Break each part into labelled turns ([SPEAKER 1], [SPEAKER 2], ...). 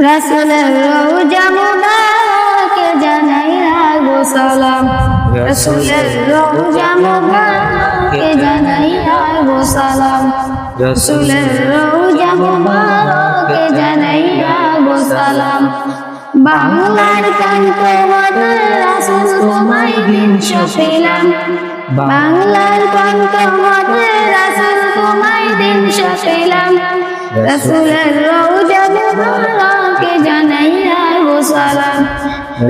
[SPEAKER 1] রাসুলের রওজা মুবারকে জানাই আগো সালাম? রাসুলের রওজা মুবারকে জানাই আগো সালাম? রাসুলের রওজা মুবারকে জানাই আগো সালাম? বাংলার কান্ত মধুর রাসুল বাংলার কান্ত মধুর রাসুল তোমায় দিন সপিলাম রসুলের রওজা মুবারকে জানাই আগো সালাম।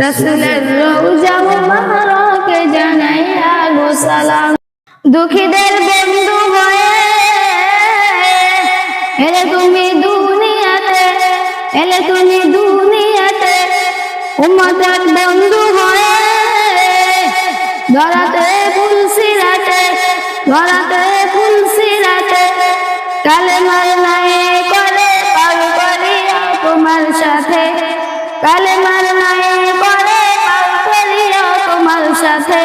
[SPEAKER 1] রসুলের রওজা মুবারকে জানাই আগো সালাম। দুঃখীদের বন্ধু হয়ে, এলে তুমি দুনিয়াতে, এলে তুমি দুনিয়াতে, উম্মতের বন্ধু হয়ে, ধরাতে ফুলসিরাতে ধরাতে ফুলসিরাতে কালেমার নাই করে পার করিয়া তোমার সাথে। কালেমার নাই করে পার করিয়া তোমার সাথে।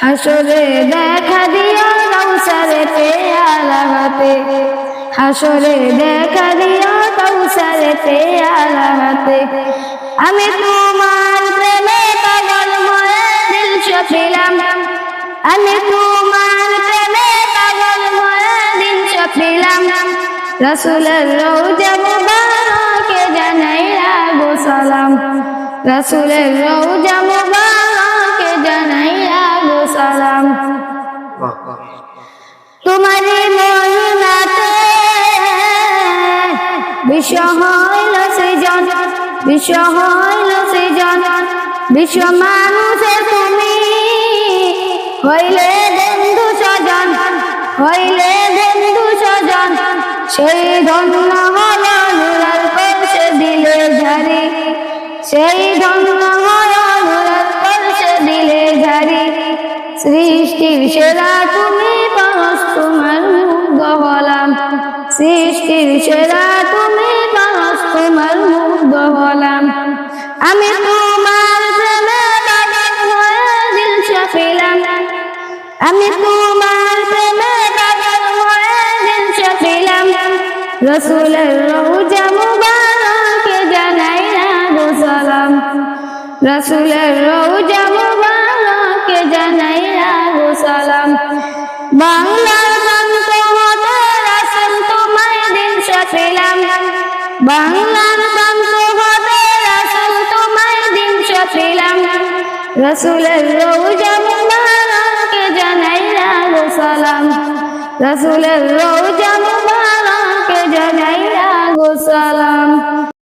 [SPEAKER 1] হাসরে দেখা দিও কৌসারে পেয়ালা হাসরে দেখা দিও কৌসারে পেয়ালা আমি তোমার প্রেমে পাগল মরে দিল সপিলাম। আমি তোমার প্রেমে পাগল মরে দিল সপিলাম। রসুলের রৌজা মুবারকে রসুলের রৌজা মুবারকে জানাই আগো সালাম। তোমারই মহিমাতে বিশ্ব হইল সৃজন, বিশ্ব হইল সৃজন, বিশ্ব মানুষের তুমি হইলে বন্ধু স্বজন, হইলে বন্ধু স্বজন, সেই ধন্য হল সেই ধন্য পৌঁছে দিলে ঝারি। সেরা তুমি পারস তোমার মুগ্ধ হলাম। সৃষ্টির সেরা তুমি পারস তোমার মুগ্ধ হলাম। আমি তোমার আমি তোমার প্রেমে পাগল হয়ে দিল সপিলাম রসুলের রৌজা সালাম রসুলের রৌজা মুবারকে জানাই না গো সালাম। বাংলার প্রান্ত হতে রাসুল তোমায় দিন সপিলাম বাংলার প্রান্ত হতে রাসুল তোমায় দিন সপিলাম রসুলের রৌজা মুবারকে জানাই না গো সালাম। রসুলের রৌজা মুবারকে জানাই না গো সালাম।